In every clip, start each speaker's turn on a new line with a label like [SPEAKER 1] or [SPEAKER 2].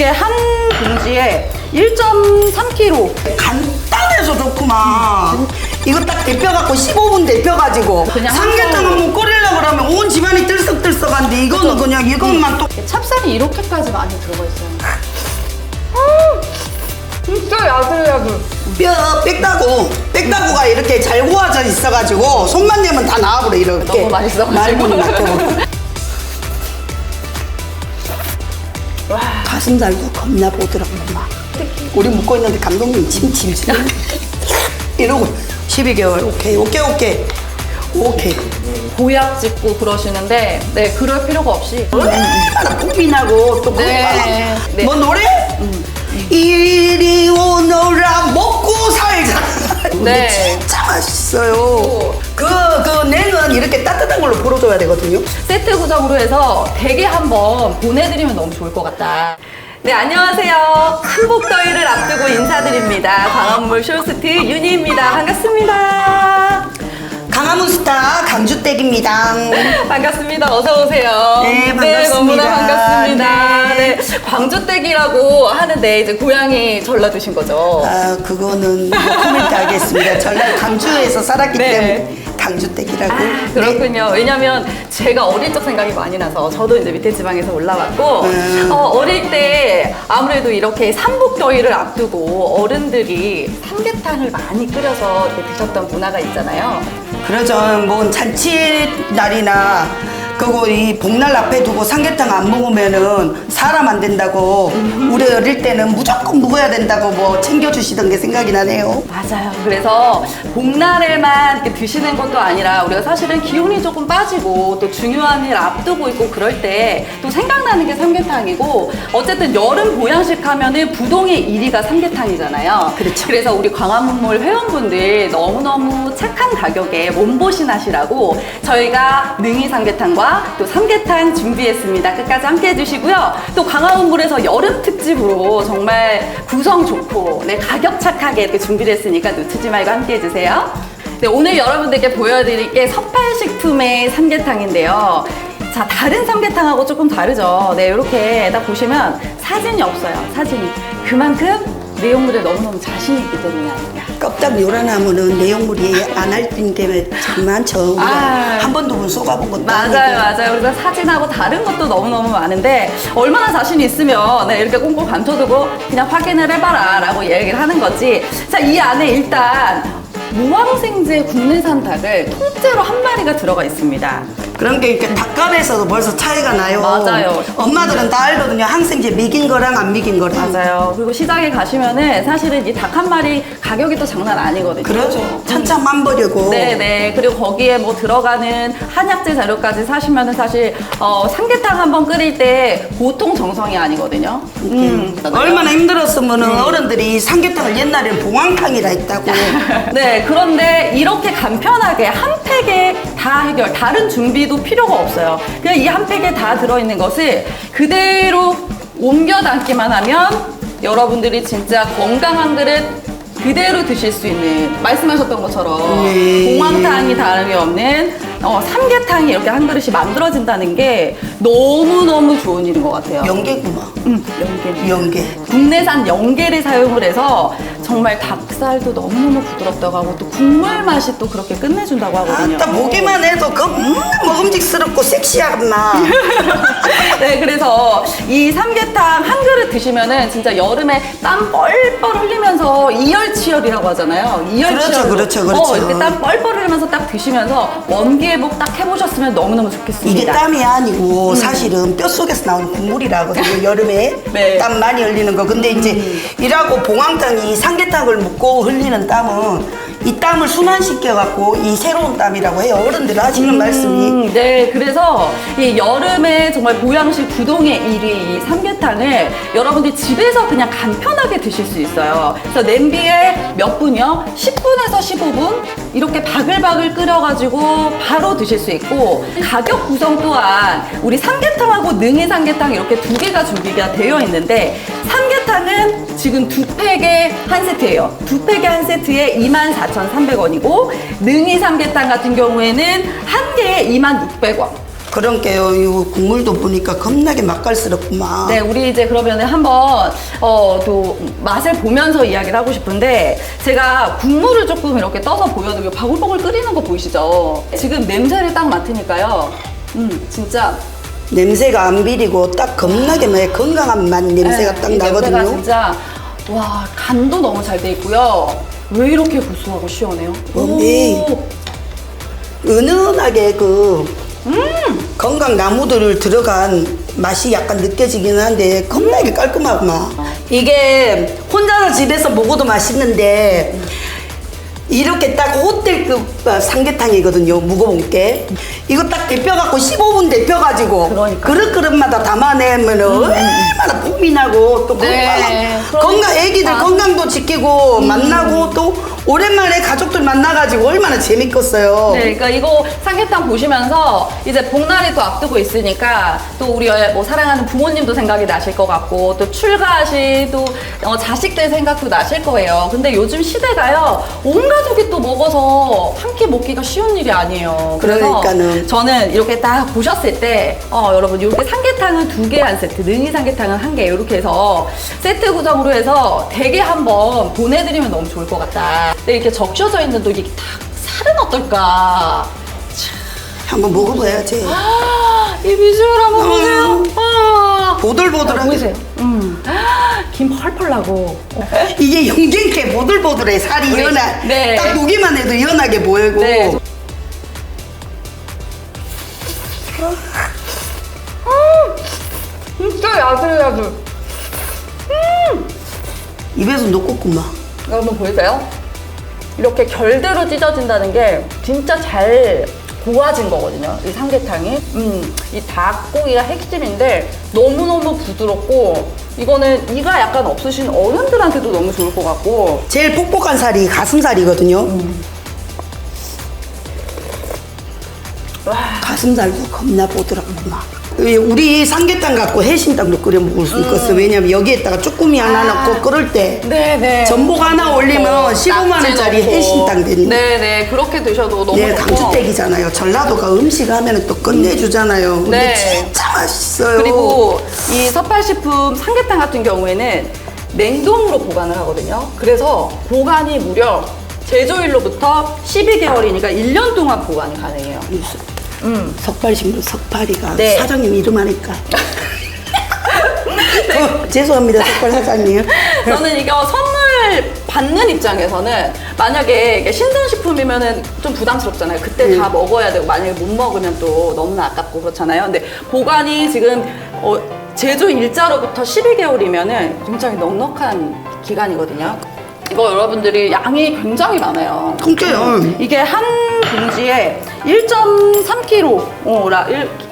[SPEAKER 1] 이게 한 봉지에 1.3kg.
[SPEAKER 2] 간단해서 좋구만. 이거 딱 데펴갖고 15분 데펴가지고
[SPEAKER 1] 그냥
[SPEAKER 2] 삼계탕
[SPEAKER 1] 한
[SPEAKER 2] 한번 끓이려고 그러면 온 집안이 들썩들썩한데 이거는 그냥 이것만 또
[SPEAKER 1] 찹쌀이 이렇게까지 많이 들어가 있어요. 음, 진짜 야들야들.
[SPEAKER 2] 뼈 빽다구 빽다구가 이렇게 잘 구워져 있어가지고 손만 대면 다 나와버려 이렇게
[SPEAKER 1] 너무 맛있어가지고.
[SPEAKER 2] 말문이 막혀버려 가슴살도 겁나 보드랍구만 우리 묵고 있는데 감독님 침 질질 이러고 12개월 오케이 오케이 오케이 오케이
[SPEAKER 1] 보약 찍고 그러시는데, 네, 그럴 필요가 없이.
[SPEAKER 2] 얼마나 나고 또
[SPEAKER 1] 네.
[SPEAKER 2] 뭐,
[SPEAKER 1] 네.
[SPEAKER 2] 뭐 노래? 이리 오너라 먹고 살자 근데
[SPEAKER 1] 네.
[SPEAKER 2] 진짜 맛있어요 그, 그 냉은 이렇게 따뜻한 걸로 불어줘야 되거든요
[SPEAKER 1] 세트 구성으로 해서 대게 한번 보내드리면 너무 좋을 것 같다. 네, 안녕하세요. 한복더위를 앞두고 인사드립니다. 광화문몰 쇼스트 윤희입니다. 반갑습니다.
[SPEAKER 2] 강화문 스타 강주댁입니다
[SPEAKER 1] 반갑습니다. 어서 오세요.
[SPEAKER 2] 네, 반갑습니다.
[SPEAKER 1] 너무나 반갑습니다.
[SPEAKER 2] 네.
[SPEAKER 1] 네. 광주댁이라고 하는데 이제 고향이 전라도신 거죠.
[SPEAKER 2] 아 그거는 뭐 코멘트 하겠습니다 전라 강주에서 살았기
[SPEAKER 1] 네.
[SPEAKER 2] 때문에 강주댁이라고 네.
[SPEAKER 1] 그렇군요. 왜냐면 제가 어릴 적 생각이 많이 나서 저도 이제 밑에 지방에서 올라왔고
[SPEAKER 2] 음.
[SPEAKER 1] 어, 어릴 때 아무래도 이렇게 삼복더위를 앞두고 어른들이 삼계탕을 많이 끓여서 이렇게 드셨던 문화가 있잖아요.
[SPEAKER 2] 그러죠. 뭐 잔치 날이나 그거 이 복날 앞에 두고 삼계탕 안 먹으면은 사람 안 된다고 우리 어릴 때는 무조건 먹어야 된다고 뭐 챙겨주시던 게 생각이 나네요.
[SPEAKER 1] 맞아요. 그래서 복날에만 이렇게 드시는 것도 아니라 우리가 사실은 기운이 조금 빠지고 또 중요한 일 앞두고 있고 그럴 때 또 생각나는 게 삼계탕이고 어쨌든 여름 보양식 하면은 부동의 1위가 삼계탕이잖아요.
[SPEAKER 2] 그렇죠.
[SPEAKER 1] 그래서 우리 광화문몰 회원분들 너무너무 착한 가격에 몸보신 하시라고 저희가 능이 삼계탕과 또 삼계탕 준비했습니다. 끝까지 함께 해주시고요. 또 광화문몰에서 여름 특집으로 정말 구성 좋고 네, 가격 착하게 이렇게 준비를 했으니까 놓치지 말고 함께 해주세요. 네, 오늘 여러분들께 보여드릴 게 석팔식품의 삼계탕인데요. 자, 다른 삼계탕하고 조금 다르죠. 네, 이렇게 딱 보시면 사진이 없어요. 사진이. 그만큼 내용물에 너무너무 자신이 있기 때문이 아닙니다.
[SPEAKER 2] 껍딱 요란하면은 내용물이 안 할린 게참 많죠. 우리가
[SPEAKER 1] 아.
[SPEAKER 2] 한 번도 못 쏘가본 것도
[SPEAKER 1] 맞아요,
[SPEAKER 2] 아니고.
[SPEAKER 1] 맞아요. 그래서 사진하고 다른 것도 너무너무 많은데 얼마나 자신 있으면 네, 이렇게 꽁꽁 감춰두고 그냥 확인을 해봐라 라고 얘기를 하는 거지. 자, 이 안에 일단 무항생제 국내산 닭을 통째로 한 마리가 들어가 있습니다.
[SPEAKER 2] 그런 게 이렇게 닭간에서도 벌써 차이가 나요.
[SPEAKER 1] 맞아요.
[SPEAKER 2] 엄마들은 다 알거든요. 항생제 미긴 거랑 안 미긴 거랑.
[SPEAKER 1] 맞아요. 그리고 시장에 가시면은 사실은 이 닭 한 마리 가격이 또 장난 아니거든요.
[SPEAKER 2] 그러죠. 천차만 버리고.
[SPEAKER 1] 네네. 그리고 거기에 뭐 들어가는 한약재 자료까지 사시면은 사실 어, 삼계탕 한번 끓일 때 보통 정성이 아니거든요. 음.
[SPEAKER 2] 얼마나 힘들었으면 은 어른들이 삼계탕을 옛날에는 봉황탕이라 했다고.
[SPEAKER 1] 네, 그런데 이렇게 간편하게 한 팩에 다 해결, 다른 준비도 필요가 없어요. 그냥 이 한 팩에 다 들어있는 것을 그대로 옮겨 담기만 하면 여러분들이 진짜 건강한 그릇 그대로 드실 수 있는 말씀하셨던 것처럼
[SPEAKER 2] 네.
[SPEAKER 1] 공황탕이 다름이 없는 어, 삼계탕이 이렇게 한 그릇이 만들어진다는 게 너무너무 좋은 일인 것 같아요.
[SPEAKER 2] 연계구만.
[SPEAKER 1] 음, 연계.
[SPEAKER 2] 연계.
[SPEAKER 1] 국내산 연계를 사용을 해서 정말 닭살도 너무너무 부드럽다고 하고 또 국물 맛이 또 그렇게 끝내준다고 하거든요.
[SPEAKER 2] 아따 보기만 해도 겁나 먹음직스럽고 섹시하구나.
[SPEAKER 1] 네, 그래서 이 삼계탕 한 그릇 드시면은 진짜 여름에 땀 뻘뻘 흘리면서 이열치열이라고 하잖아요. 이열치열.
[SPEAKER 2] 그렇죠, 그렇죠, 그렇죠.
[SPEAKER 1] 어, 이렇게 땀 뻘뻘 흘리면서 딱 드시면서 원기회복 딱 해보셨으면 너무너무 좋겠습니다.
[SPEAKER 2] 이게 땀이 아니고 사실은 뼈 속에서 나오는 국물이라거든요. 여름에
[SPEAKER 1] 네.
[SPEAKER 2] 땀 많이 흘리는 거. 근데 이제 일하고 봉황탕이 삼계탕을 먹고 흘리는 땀은 이 땀을 순환시켜 갖고 이 새로운 땀이라고 해요. 어른들 하시는 말씀이.
[SPEAKER 1] 음, 네, 그래서 이 여름에 정말 보양식 부동의 1위 이 삼계탕을 여러분들 집에서 그냥 간편하게 드실 수 있어요. 그래서 냄비에 몇 분이요? 10분에서 15분 이렇게 바글바글 끓여가지고 바로 드실 수 있고 가격 구성 또한 우리 삼계탕하고 능이 삼계탕 이렇게 두 개가 준비가 되어 있는데 삼계탕은 지금 두 팩에 한 세트예요. 두 팩에 한 세트에 24,300원이고 능이 삼계탕 같은 경우에는 한 개에 26,600원.
[SPEAKER 2] 그런 게요. 이 국물도 보니까 겁나게 맛깔스럽구만.
[SPEAKER 1] 네, 우리 이제 그러면은 한번 어, 또 맛을 보면서 이야기를 하고 싶은데 제가 국물을 조금 이렇게 떠서 보여드리고 바글바글 끓이는 거 보이시죠? 지금 냄새를 딱 맡으니까요. 음, 진짜
[SPEAKER 2] 냄새가 안 비리고 딱 겁나게 막 건강한 맛 냄새가
[SPEAKER 1] 네, 딱이 냄새가
[SPEAKER 2] 나거든요.
[SPEAKER 1] 진짜 와 간도 너무 잘 돼 있고요. 왜 이렇게 고소하고 시원해요?
[SPEAKER 2] 어, 네. 은은하게 그 건강 나무들을 들어간 맛이 약간 느껴지긴 한데 겁나게 깔끔하고 막 이게 혼자서 집에서 먹어도 맛있는데 이렇게 딱 호텔급 삼계탕이거든요 무거운 게 이거 딱 데펴갖고 15분 데펴가지고
[SPEAKER 1] 그러니까.
[SPEAKER 2] 그릇 그릇마다 담아내면 얼마나 봄이 나고 또
[SPEAKER 1] 네,
[SPEAKER 2] 건강 건강 애기들
[SPEAKER 1] 그러니까.
[SPEAKER 2] 건강도 지키고 만나고 또 오랜만에 가족들 만나가지고 얼마나 재밌겠어요.
[SPEAKER 1] 네, 그러니까 이거 삼계탕 보시면서 이제 복날이 또 앞두고 있으니까 또 우리 뭐 사랑하는 부모님도 생각이 나실 것 같고 또 출가하실 또 어, 자식들 생각도 나실 거예요. 근데 요즘 시대가요, 온 가족이 또 먹어서 한끼 먹기가 쉬운 일이 아니에요. 그래서
[SPEAKER 2] 그러니까는.
[SPEAKER 1] 저는 이렇게 딱 보셨을 때, 어, 여러분 이렇게 삼계탕은 두 개 한 세트, 능이 삼계탕은 한 개 이렇게 해서 세트 구성으로 해서 대게 한번 보내드리면 너무 좋을 것 같다. 근데 이렇게 적셔져 있는 또 이게 딱 살은 어떨까?
[SPEAKER 2] 한번 먹어봐야지.
[SPEAKER 1] 아, 이 비주얼 한번 보세요. 아,
[SPEAKER 2] 보들보들하게.
[SPEAKER 1] 보이세요? 음. 아, 김 펄펄 나고.
[SPEAKER 2] 이게 영갱게 보들보들해 살이
[SPEAKER 1] 우리-
[SPEAKER 2] 연하.
[SPEAKER 1] 네.
[SPEAKER 2] 딱 보기만 해도 연하게 보이고.
[SPEAKER 1] 네. 진짜 야들야들.
[SPEAKER 2] 입에서 녹겠구만.
[SPEAKER 1] 여러분 보이세요? 이렇게 결대로 찢어진다는 게 진짜 잘 고아진 거거든요. 이 삼계탕이. 음, 이 닭고기가 핵심인데 너무너무 부드럽고 이거는 이가 약간 없으신 어른들한테도 너무 좋을 것 같고
[SPEAKER 2] 제일 뻑뻑한 살이 가슴살이거든요. 가슴살도 겁나 보드랍구만. 우리 삼계탕 갖고 해신탕도 끓여 먹을 수 있겠어. 왜냐면 여기에다가 쭈꾸미 하나
[SPEAKER 1] 아.
[SPEAKER 2] 넣고 끓을 때
[SPEAKER 1] 네네.
[SPEAKER 2] 전복 하나 올리면 15만 원짜리 해신탕 거.
[SPEAKER 1] 네네 그렇게 드셔도 너무
[SPEAKER 2] 네,
[SPEAKER 1] 좋고.
[SPEAKER 2] 강주댁이잖아요. 전라도가 음식 하면 또 끝내주잖아요. 근데
[SPEAKER 1] 네.
[SPEAKER 2] 진짜 맛있어요.
[SPEAKER 1] 그리고 이 서팔식품 삼계탕 같은 경우에는 냉동으로 보관을 하거든요. 그래서 보관이 무려 제조일로부터 12개월이니까 1년 동안 보관이 가능해요. 음.
[SPEAKER 2] 석발신부 석발이가
[SPEAKER 1] 네.
[SPEAKER 2] 사장님 이름 하니까. 어, 죄송합니다, 석발 사장님.
[SPEAKER 1] 저는 이거 선물 받는 입장에서는 만약에 이게 신선식품이면은 좀 부담스럽잖아요. 그때 다 먹어야 되고 만약에 못 먹으면 또 너무나 아깝고 그렇잖아요. 근데 보관이 지금 어, 제조 일자로부터 12개월이면은 굉장히 넉넉한 기간이거든요. 이거 여러분들이 양이 굉장히 많아요.
[SPEAKER 2] 통째요.
[SPEAKER 1] 이게 한 봉지에 1.3kg,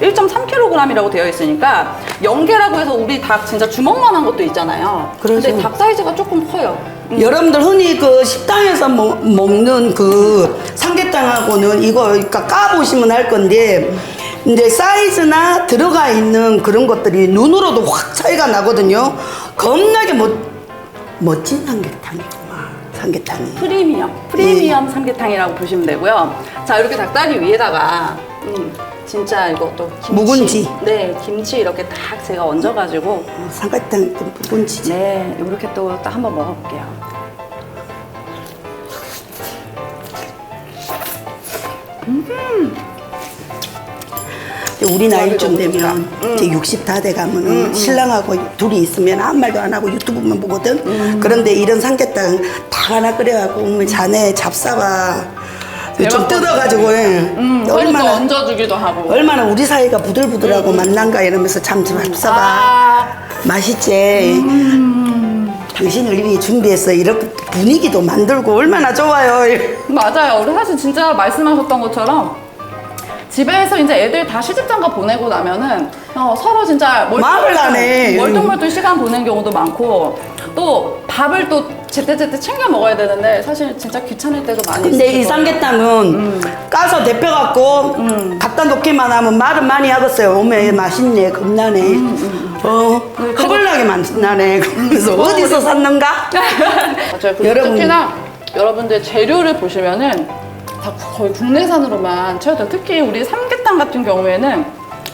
[SPEAKER 1] 1.3kg이라고 되어 있으니까 연계라고 해서 우리 닭 진짜 주먹만한 것도 있잖아요. 근데
[SPEAKER 2] 그래서-
[SPEAKER 1] 닭 사이즈가 조금 커요. 음.
[SPEAKER 2] 여러분들 흔히 그 식당에서 먹, 먹는 그 삼계탕하고는 이거 그러니까 까보시면 알 건데 근데 사이즈나 들어가 있는 그런 것들이 눈으로도 확 차이가 나거든요. 겁나게 멋, 멋진 삼계탕이구만. 삼계탕이.
[SPEAKER 1] 프리미엄, 프리미엄 삼계탕이라고 보시면 되고요. 자, 이렇게 닭다리 위에다가 음, 진짜 이것도 김치.
[SPEAKER 2] 묵은지.
[SPEAKER 1] 네, 김치 이렇게 딱 제가 얹어가지고
[SPEAKER 2] 어, 삼계탕 좀 부분지지.
[SPEAKER 1] 네, 이렇게 또 딱 한번 먹어볼게요.
[SPEAKER 2] 근데 우리 나이쯤
[SPEAKER 1] 맞아,
[SPEAKER 2] 되면 이제 60 다 돼가면은 신랑하고 둘이 있으면 아무 말도 안 하고 유튜브만 보거든. 그런데 이런 삼계탕 다 하나 끓여갖고 오면 자네 잡사봐. 좀
[SPEAKER 1] 대박.
[SPEAKER 2] 뜯어가지고 예.
[SPEAKER 1] 음, 얼마나
[SPEAKER 2] 얼마나
[SPEAKER 1] 얹어주기도 하고.
[SPEAKER 2] 얼마나 우리 사이가 부들부들하고 만난가 이러면서 참 잡사봐.
[SPEAKER 1] 아,
[SPEAKER 2] 맛있지. 당신을 이미 준비해서 이렇게 분위기도 만들고 얼마나 좋아요.
[SPEAKER 1] 맞아요. 우리 사실 진짜 말씀하셨던 것처럼 집에서 이제 애들 다 시집장가 보내고 나면은 어, 서로 진짜
[SPEAKER 2] 마음을 나네.
[SPEAKER 1] 멀뚱멀뚱 시간 보낸 경우도 많고 또 밥을 또 제때제때 챙겨 먹어야 되는데 사실 진짜 귀찮을 때도 많이
[SPEAKER 2] 근데
[SPEAKER 1] 있을
[SPEAKER 2] 이
[SPEAKER 1] 거예요.
[SPEAKER 2] 삼계탕은 까서 데펴갖고 갖다 놓기만 하면 말은 많이 하겠어요. 어메 맛있네, 겁나네. 어, 허벌나게 맛나네. 그러면서 어디서 샀는가?
[SPEAKER 1] 맞아요. 그리고
[SPEAKER 2] 여러분.
[SPEAKER 1] 특히나 여러분들 재료를 보시면은 다 거의 국내산으로만 채워져. 특히 우리 삼계탕 같은 경우에는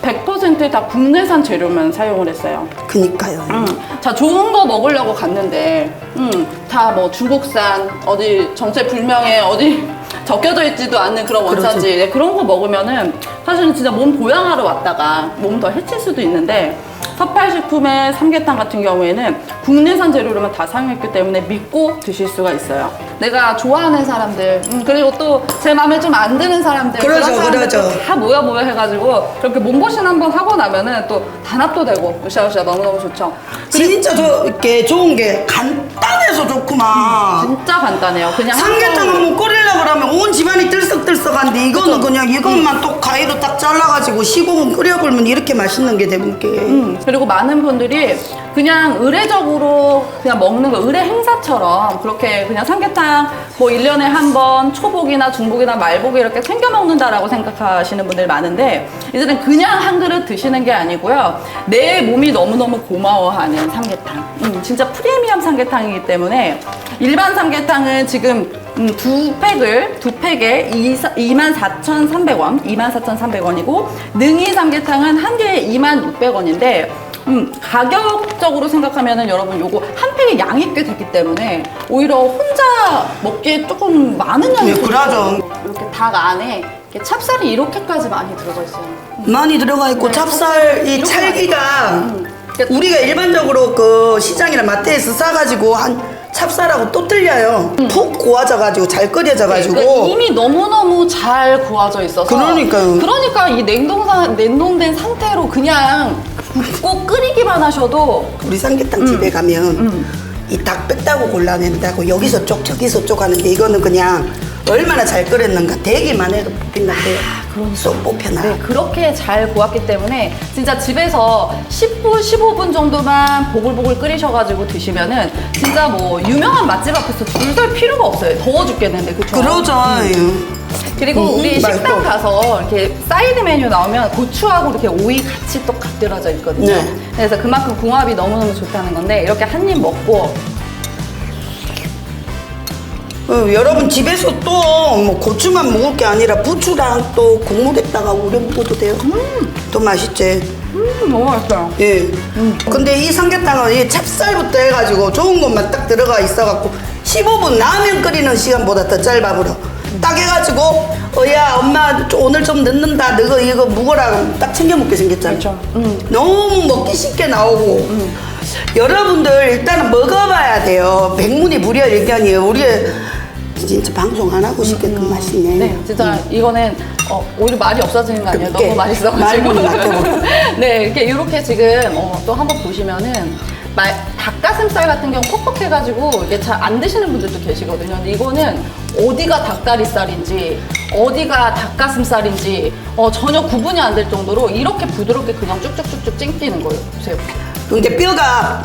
[SPEAKER 1] 100%다 국내산 재료만 사용을 했어요.
[SPEAKER 2] 그니까요.
[SPEAKER 1] 음, 자 좋은 거 먹으려고 갔는데, 음, 다 뭐 중국산 어디 정체 불명의 어디 적혀져 있지도 않는 그런 원산지 네, 그런 거 먹으면은 사실은 진짜 몸 보양하러 왔다가 몸 더 해칠 수도 있는데 서팔식품의 삼계탕 같은 경우에는 국내산 재료로만 다 사용했기 때문에 믿고 드실 수가 있어요. 내가 좋아하는 사람들, 음, 그리고 또 제 마음에 좀 안 드는 사람들,
[SPEAKER 2] 그러죠,
[SPEAKER 1] 그런 사람들
[SPEAKER 2] 그러죠.
[SPEAKER 1] 다 모여 모여 해가지고 그렇게 몸보신 한번 하고 나면은 또 단합도 되고 으쌰으쌰 너무너무 좋죠.
[SPEAKER 2] 진짜 저, 이렇게 좋은 게 간단해서 좋구만.
[SPEAKER 1] 진짜 간단해요. 그냥
[SPEAKER 2] 삼계탕
[SPEAKER 1] 한
[SPEAKER 2] 한번 끓이려고 그러면 온 집안이 들썩들썩한데 이거는 그냥 이것만 또 가위로 딱 잘라가지고 15분 끓여보면 이렇게 맛있는 게 되는 게.
[SPEAKER 1] 음, 그리고 많은 분들이 그냥 의례적으로 그냥 먹는 거, 의례 행사처럼 그렇게 그냥 삼계탕 뭐 1년에 한 번 초복이나 중복이나 말복에 이렇게 챙겨 먹는다라고 생각하시는 분들 많은데 이제는 그냥 한 그릇 드시는 게 아니고요. 내 몸이 너무너무 고마워하는 삼계탕. 음, 진짜 프리미엄 삼계탕이기 때문에 일반 삼계탕은 지금 음, 두 팩을 두 팩에 24,300원, 24,300원이고 능이 삼계탕은 한 개에 2,600원인데 음, 가격적으로 생각하면은 여러분 요거 한 팩의 양이 꽤 됐기 때문에 오히려 혼자 먹기에 조금 많은 양이
[SPEAKER 2] 네, 그러죠.
[SPEAKER 1] 이렇게 닭 안에 이렇게 찹쌀이 이렇게까지 많이 들어가 있어요.
[SPEAKER 2] 많이 들어가 있고 찹쌀 이
[SPEAKER 1] 이렇게
[SPEAKER 2] 찰기가
[SPEAKER 1] 음. 그러니까
[SPEAKER 2] 우리가 일반적으로 그 시장이나 마트에서 싸가지고 한 찹쌀하고 또 틀려요. 푹 고아져가지고 잘 끓여져가지고.
[SPEAKER 1] 음. 그러니까 이미 너무너무 잘 구워져 있어서
[SPEAKER 2] 그러니까요.
[SPEAKER 1] 그러니까 이 냉동상 냉동된 상태로 그냥 붓고 끓이기만 하셔도
[SPEAKER 2] 우리 삼계탕 집에 가면 이 닭 뺐다고 골라낸다고 여기서 쪽 저기서 쪽 하는데 이거는 그냥 얼마나 잘 끓였는가 대기만 해도 뽑힌다고 쏙 뽑혀나
[SPEAKER 1] 네, 그렇게 잘 구웠기 때문에 진짜 집에서 10분, 15분 정도만 보글보글 끓이셔가지고 드시면은 진짜 뭐 유명한 맛집 앞에서 줄 설 필요가 없어요. 더워 죽겠는데 그쵸?
[SPEAKER 2] 그러죠
[SPEAKER 1] 그리고
[SPEAKER 2] 음,
[SPEAKER 1] 우리
[SPEAKER 2] 맛있어.
[SPEAKER 1] 식당 가서 이렇게 사이드 메뉴 나오면 고추하고 이렇게 오이 같이 또 곁들여져 있거든요.
[SPEAKER 2] 네.
[SPEAKER 1] 그래서 그만큼 궁합이 너무너무 좋다는 건데 이렇게 한 입 먹고
[SPEAKER 2] 어, 여러분 집에서 또 뭐 고추만 먹을 게 아니라 부추랑 또 국물에다가 우려 먹어도 돼요 또 맛있지
[SPEAKER 1] 음, 너무 맛있어요.
[SPEAKER 2] 예. 근데 이 삼계탕은 이 찹쌀부터 해가지고 좋은 것만 딱 들어가 있어갖고 15분 라면 끓이는 시간보다 더 짧아 버려. 딱 해가지고 어야 엄마 좀 오늘 좀 늦는다. 너가 이거 묵어라. 딱 챙겨 먹게 생겼잖아.
[SPEAKER 1] 그렇죠. 음.
[SPEAKER 2] 너무 먹기 쉽게 나오고. 여러분들 일단은 먹어봐야 돼요. 백문이 불여 일견이에요. 우리 진짜 방송 안 하고 싶게끔 맛있네.
[SPEAKER 1] 네, 진짜 이거는 어, 오히려 말이 없어지는 거 아니에요?
[SPEAKER 2] 그렇게
[SPEAKER 1] 너무 맛있어가지고.
[SPEAKER 2] 말문이 막혀버려.
[SPEAKER 1] 네, 이렇게 이렇게 지금 어, 또 한번 보시면은 말, 닭가슴살 같은 경우 퍽퍽해가지고 이게 잘 안 드시는 분들도 계시거든요. 근데 이거는 어디가 닭다리살인지 어디가 닭가슴살인지 어, 전혀 구분이 안 될 정도로 이렇게 부드럽게 그냥 쭉쭉쭉쭉 찡기는 거예요. 보세요.
[SPEAKER 2] 근데 뼈가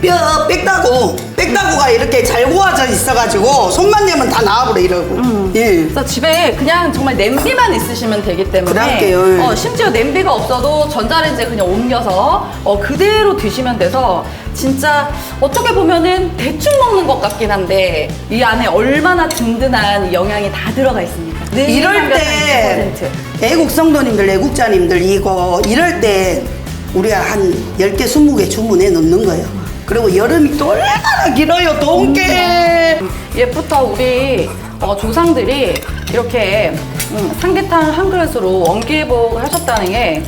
[SPEAKER 2] 뼈 빽다고 빽다고가 이렇게 잘 구워져 있어가지고 손만 내면 다 나와버려 이러고 예.
[SPEAKER 1] 그래서 집에 그냥 정말 냄비만 있으시면 되기 때문에
[SPEAKER 2] 그럴게요.
[SPEAKER 1] 어, 심지어 냄비가 없어도 전자레인지에 그냥 옮겨서 어, 그대로 드시면 돼서 진짜 어떻게 보면은 대충 먹는 것 같긴 한데 이 안에 얼마나 든든한 영양이 다 들어가 있습니까? 늘
[SPEAKER 2] 이럴 때
[SPEAKER 1] 100%.
[SPEAKER 2] 애국 성도님들 애국자님들 이거 이럴 때 우리가 한 10개 20개 주문해 놓는 거예요 그리고 여름이 또 얼마나 길어요 동계.
[SPEAKER 1] 예부터 우리. 어, 조상들이 이렇게 음, 삼계탕 한 그릇으로 원기회복을 하셨다는 게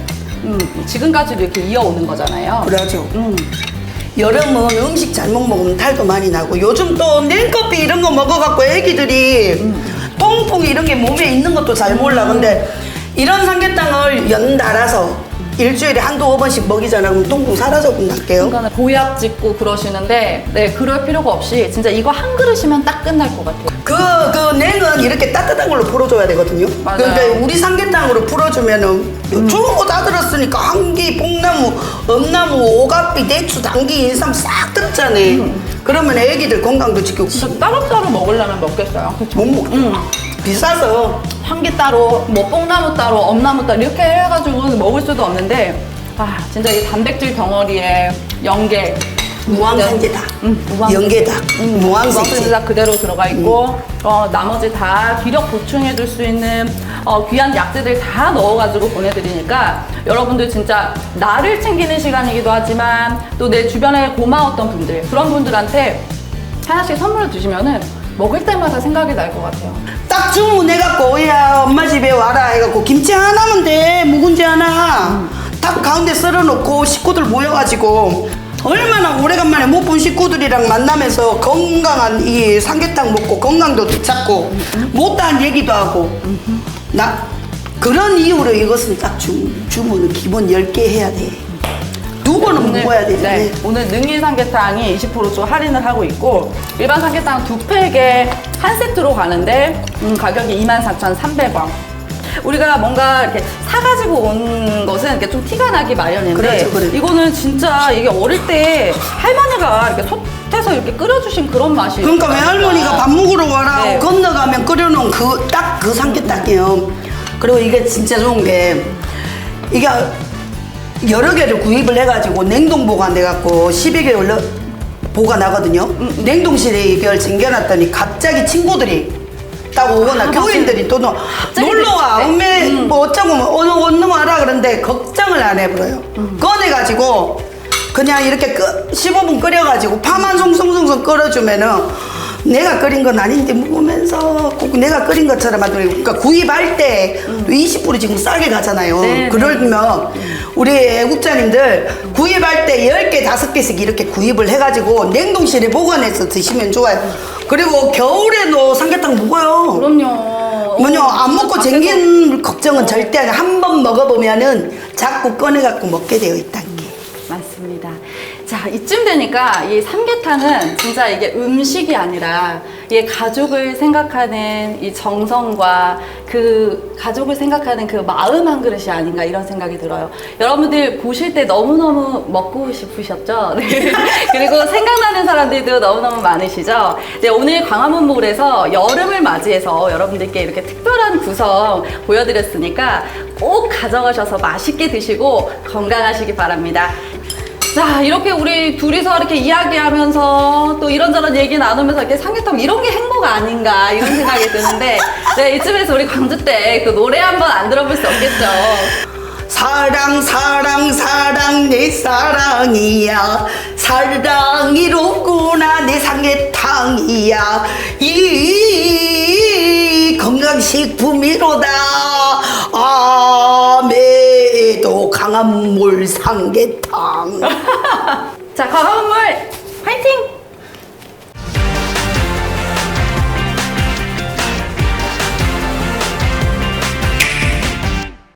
[SPEAKER 1] 음, 지금까지도 이렇게 이어오는 거잖아요.
[SPEAKER 2] 그러죠.
[SPEAKER 1] 음.
[SPEAKER 2] 여름은 음식 잘못 먹으면 탈도 많이 나고 요즘 또 냉커피 이런 거 먹어갖고 애기들이 통풍 이런 게 몸에 있는 것도 잘 몰라. 근데 이런 삼계탕을 연달아서 일주일에 한두 번씩 먹이잖아 그럼 통풍 사라져 본다게요
[SPEAKER 1] 중간에 보약 찍고 그러시는데 네 그럴 필요가 없이 진짜 이거 한 그릇이면 딱 끝날 것 같아요.
[SPEAKER 2] 그, 그 냉은 이렇게 따뜻한 걸로 풀어줘야 되거든요.
[SPEAKER 1] 맞아요.
[SPEAKER 2] 그러니까 우리 삼계탕으로 풀어주면은 좋은 거 다 들었으니까 한기, 뽕나무, 엄나무, 오가피, 대추, 당기, 인삼 싹 들었잖아. 그러면 애기들 건강도 지키고
[SPEAKER 1] 진짜 따로따로 먹으려면 먹겠어요.
[SPEAKER 2] 못 먹죠.
[SPEAKER 1] 음.
[SPEAKER 2] 비싸서
[SPEAKER 1] 한기 따로, 뭐 뽕나무 따로, 엄나무 따로 이렇게 해가지고 먹을 수도 없는데 아 진짜 이 단백질 덩어리에 연계.
[SPEAKER 2] 무항산계닭,
[SPEAKER 1] 음, 무항-
[SPEAKER 2] 연계닭, 무항생제.
[SPEAKER 1] 무항생제가 그대로 들어가 있고 어, 나머지 다 기력 보충해 줄 수 있는 어, 귀한 약재들 다 넣어가지고 보내드리니까 여러분들 진짜 나를 챙기는 시간이기도 하지만 또 내 주변에 고마웠던 분들 그런 분들한테 하나씩 선물을 주시면은 먹을 때마다 생각이 날 것 같아요.
[SPEAKER 2] 딱 주문해갖고 야 엄마 집에 와라 해갖고 김치 하나면 돼 묵은지 하나. 딱 가운데 썰어놓고 식구들 모여가지고 얼마나 오래간만에 못 본 식구들이랑 만나면서 건강한 이 삼계탕 먹고 건강도 되찾고 못다한 얘기도 하고. 나 그런 이유로 이것은 딱 주, 주문을 기본 10개 해야 돼 먹어야 되지
[SPEAKER 1] 네, 오늘 능이 삼계탕이 20%좀 할인을 하고 있고 일반 삼계탕 두 팩에 한 세트로 가는데 음, 가격이 24,300원. 우리가 뭔가 이렇게 사가지고 온 것은 이렇게 좀 티가 나기 마련인데
[SPEAKER 2] 그렇죠, 그렇죠.
[SPEAKER 1] 이거는 진짜 이게 어릴 때 할머니가 이렇게 솥에서 이렇게 끓여주신 그런 맛이
[SPEAKER 2] 그러니까 외할머니가 밥 먹으러 와라
[SPEAKER 1] 네.
[SPEAKER 2] 건너가면 끓여놓은 그 딱 그 삼계탕이에요. 그리고 이게 진짜 좋은 게 이게 여러 개를 구입을 해가지고 냉동 보관돼갖고 12개월 보관하거든요. 냉동실에 이걸 챙겨놨더니 갑자기 친구들이 딱 오거나
[SPEAKER 1] 아,
[SPEAKER 2] 교인들이 또 노-
[SPEAKER 1] 갑자기
[SPEAKER 2] 놀러와
[SPEAKER 1] 때.
[SPEAKER 2] 엄매 뭐 어쩌고 뭐 어느 어느 와라 그런데 걱정을 안 해버려요. 꺼내가지고 그냥 이렇게 끄, 15분 끓여가지고 파만 송송송송 끓여주면은 내가 끓인 건 아닌데 먹으면서 꼭 내가 끓인 것처럼 만들고 그러니까 구입할 때 20% 지금 싸게 가잖아요.
[SPEAKER 1] 네,
[SPEAKER 2] 그러면 우리 애국자님들 구입할 때 10개, 5개씩 이렇게 구입을 해가지고 냉동실에 보관해서 드시면 좋아요. 그리고 겨울에도 삼계탕 먹어요.
[SPEAKER 1] 그럼요.
[SPEAKER 2] 뭐냐 안 먹고 쟁긴 걱정은 절대 아니야. 한번 먹어보면은 자꾸 꺼내갖고 먹게 되어.
[SPEAKER 1] 맞습니다. 자, 이쯤 되니까 이 삼계탕은 진짜 이게 음식이 아니라 이 가족을 생각하는 이 정성과 그 가족을 생각하는 그 마음 한 그릇이 아닌가 이런 생각이 들어요. 여러분들 보실 때 너무너무 먹고 싶으셨죠? 네. 그리고 생각나는 사람들도 너무너무 많으시죠? 네, 오늘 광화문몰에서 여름을 맞이해서 여러분들께 이렇게 특별한 구성 보여드렸으니까 꼭 가져가셔서 맛있게 드시고 건강하시기 바랍니다. 자, 이렇게 우리 둘이서 이렇게 이야기하면서 또 이런저런 얘기 나누면서 이렇게 삼계탕 이런 게 행복 아닌가 이런 생각이 드는데 네, 이쯤에서 우리 광주 때 그 노래 한번 안 들어볼 수 없겠죠.
[SPEAKER 2] 사랑 사랑 사랑 내 사랑이야. 사랑이로구나 내 삼계탕이야. 이 건강식품이로다 그래도 강한물 삼계탕.
[SPEAKER 1] 자, 과감한 물! 화이팅!